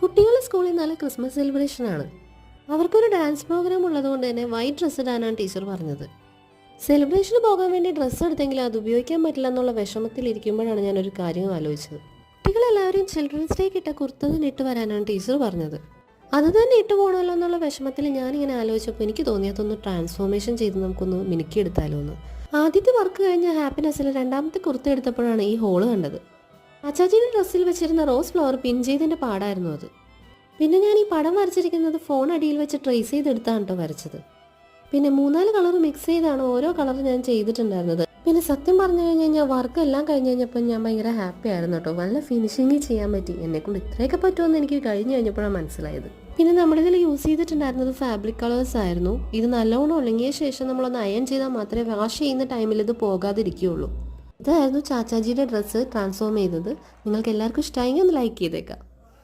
കുട്ടികളുടെ സ്കൂളിൽ നല്ല ക്രിസ്മസ് സെലിബ്രേഷൻ ആണ്. അവർക്കൊരു ഡാൻസ് പ്രോഗ്രാം ഉള്ളതുകൊണ്ട് തന്നെ വൈറ്റ് ഡ്രസ്സ് ഇടാനാണ് ടീച്ചർ പറഞ്ഞത്. സെലിബ്രേഷന് പോകാൻ വേണ്ടി ഡ്രസ്സ് എടുത്തെങ്കിൽ അത് ഉപയോഗിക്കാൻ പറ്റില്ല എന്നുള്ള വിഷമത്തിൽ ഇരിക്കുമ്പോഴാണ് ഒരു കാര്യം ആലോചിച്ചത്. കുട്ടികളെല്ലാവരും ചിൽഡ്രൻസ് ഡേ കിട്ട കുർത്ത തന്നെ ഇട്ട് വരാനാണ് ടീച്ചർ പറഞ്ഞത്. അത് തന്നെ ഇട്ട് പോകണമല്ലോ എന്നുള്ള വിഷമത്തിൽ ഞാനിങ്ങനെ ആലോചിച്ചപ്പോൾ എനിക്ക് തോന്നിയതൊന്ന് ട്രാൻസ്ഫോർമേഷൻ ചെയ്ത് നമുക്കൊന്ന് മിനുക്കിയെടുത്താലോ എന്ന് ആദ്യത്തെ വർക്ക് കഴിഞ്ഞ ഹാപ്പിനെസ്സിൽ രണ്ടാമത്തെ കുർത്ത എടുത്തപ്പോഴാണ് ഈ ഹോൾ കണ്ടത്. അച്ചാച്ചിയുടെ ഡ്രസ്സിൽ വെച്ചിരുന്ന റോസ് ഫ്ലവർ പിൻ ചെയ്തിന്റെ പാടായിരുന്നു അത്. പിന്നെ ഞാൻ ഈ പടം വരച്ചിരിക്കുന്നത് ഫോൺ അടിയിൽ വെച്ച് ട്രേസ് ചെയ്തെടുത്താണ് കേട്ടോ വരച്ചത്. പിന്നെ മൂന്നാൽ കളർ മിക്സ് ചെയ്താണ് ഓരോ കളർ ഞാൻ ചെയ്തിട്ടുണ്ടായിരുന്നത്. പിന്നെ സത്യം പറഞ്ഞു കഴിഞ്ഞു കഴിഞ്ഞാൽ വർക്ക് എല്ലാം കഴിഞ്ഞ് കഴിഞ്ഞപ്പോൾ ഞാൻ ഭയങ്കര ഹാപ്പി ആയിരുന്നു കേട്ടോ നല്ല ഫിനിഷിങ് ചെയ്യാൻ പറ്റി. എന്നെ കൊണ്ട് ഇത്രയൊക്കെ പറ്റുമെന്ന് എനിക്ക് കഴിഞ്ഞ് കഴിഞ്ഞപ്പോഴാണ് മനസ്സിലായത്. പിന്നെ നമ്മളിതിൽ യൂസ് ചെയ്തിട്ടുണ്ടായിരുന്നത് ഫാബ്രിക് കളേഴ്സ് ആയിരുന്നു. ഇത് നല്ലോണം ഉണങ്ങിയ ശേഷം നമ്മളൊന്ന് അയൺ ചെയ്താൽ മാത്രമേ വാഷ് ചെയ്യുന്ന ടൈമിൽ ഇത് പോകാതിരിക്കുകയുള്ളൂ. ഇതായിരുന്നു ചാച്ചാജിയുടെ ഡ്രസ്സ് ട്രാൻസ്ഫോം ചെയ്തത്. നിങ്ങൾക്ക് എല്ലാവർക്കും ഇഷ്ടമായെങ്കിൽ ഒന്ന് ലൈക്ക് ചെയ്തേക്കാം.